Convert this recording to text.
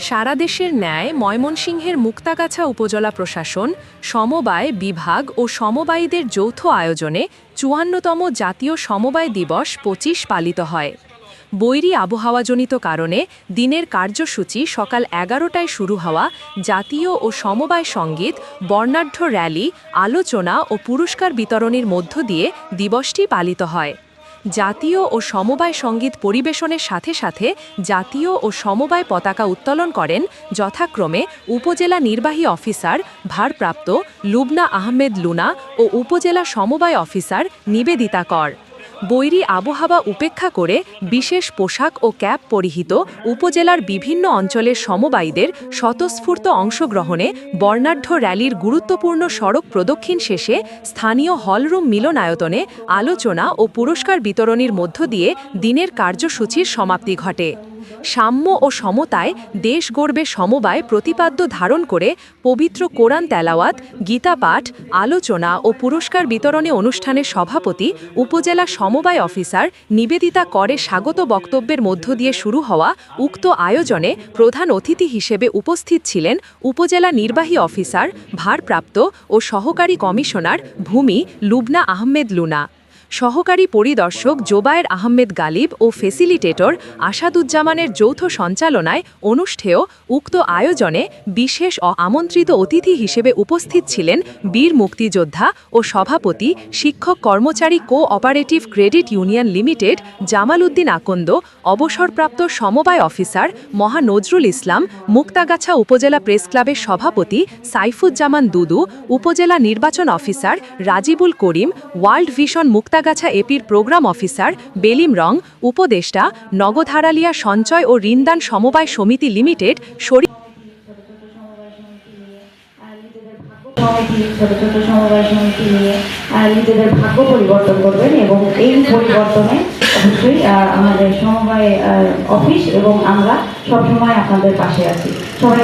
সারা দেশের ন্যায় ময়মনসিংহের মুক্তাগাছা উপজেলা প্রশাসন, সমবায় বিভাগ ও সমবায়ীদের যৌথ আয়োজনে চুয়ান্নতম জাতীয় সমবায় দিবস পঁচিশ পালিত হয়। বৈরী আবহাওয়াজনিত কারণে দিনের কার্যসূচি সকাল এগারোটায় শুরু হওয়া জাতীয় ও সমবায় সংগীত, বর্ণাঢ্য র্যালি, আলোচনা ও পুরস্কার বিতরণের মধ্য দিয়ে দিবসটি পালিত হয়। জাতীয় ও সমবায় সংগীত পরিবেশনের সাথে সাথে জাতীয় ও সমবায় পতাকা উত্তোলন করেন যথাক্রমে উপজেলা নির্বাহী অফিসার, ভারপ্রাপ্ত লুবনা আহমেদ লুনা ও উপজেলা সমবায় অফিসার নিবেদিতা কর। বৈরী আবহাওয়া উপেক্ষা করে বিশেষ পোশাক ও ক্যাপ পরিহিত উপজেলার বিভিন্ন অঞ্চলের সমবায়ীদের স্বতঃস্ফূর্ত অংশগ্রহণে বর্ণাঢ্য র্যালির গুরুত্বপূর্ণ সড়ক প্রদক্ষিণ শেষে স্থানীয় হলরুম মিলনায়তনে আলোচনা ও পুরস্কার বিতরণীর মধ্য দিয়ে দিনের কার্যসূচির সমাপ্তি ঘটে। সাম্য ও সমতায় দেশ গড়বে সমবায় প্রতিপাদ্য ধারণ করে পবিত্র কোরআন তেলাওয়াত, গীতা পাঠ, আলোচনা ও পুরস্কার বিতরণে অনুষ্ঠানের সভাপতি, উপজেলা সমবায় অফিসার নিবেদিতা করে স্বাগত বক্তব্যের মধ্য দিয়ে শুরু হওয়া উক্ত আয়োজনে প্রধান অতিথি হিসেবে উপস্থিত ছিলেন উপজেলা নির্বাহী অফিসার, ভারপ্রাপ্ত ও সহকারী কমিশনার ভূমি লুবনা আহমেদ লুনা। সহকারী পরিদর্শক জোবায়ের আহমেদ গালিব ও ফেসিলিটেটর আসাদুজ্জামানের যৌথ সঞ্চালনায় অনুষ্ঠেয় উক্ত আয়োজনে বিশেষ ও আমন্ত্রিত অতিথি হিসেবে উপস্থিত ছিলেন বীর মুক্তিযোদ্ধা ও সভাপতি, শিক্ষক কর্মচারী cooperative credit union limited Jamal Uddin Akanda, অবসরপ্রাপ্ত সমবায় অফিসার মহা নজরুল ইসলাম, মুক্তাগাছা উপজেলা প্রেস ক্লাবের সভাপতি সাইফুজ্জামান দুদু, উপজেলা নির্বাচন officer Rajibul Karim, World Vision Muktagachha এপির programme officer বেলিম রং, উপদেষ্টা নগধারালিয়া সঞ্চয় ও ঋণদান সমবায় সমিতি লিমিটেড, শরী ছোট ছোট সমবায় সমিতি নিয়ে নিজেদের ভাগ্য পরিবর্তন করবেন এবং এই পরিবর্তনে অবশ্যই আমাদের সমবায় অফিস এবং আমরা সবসময় আপনাদের পাশে আছি। সবাই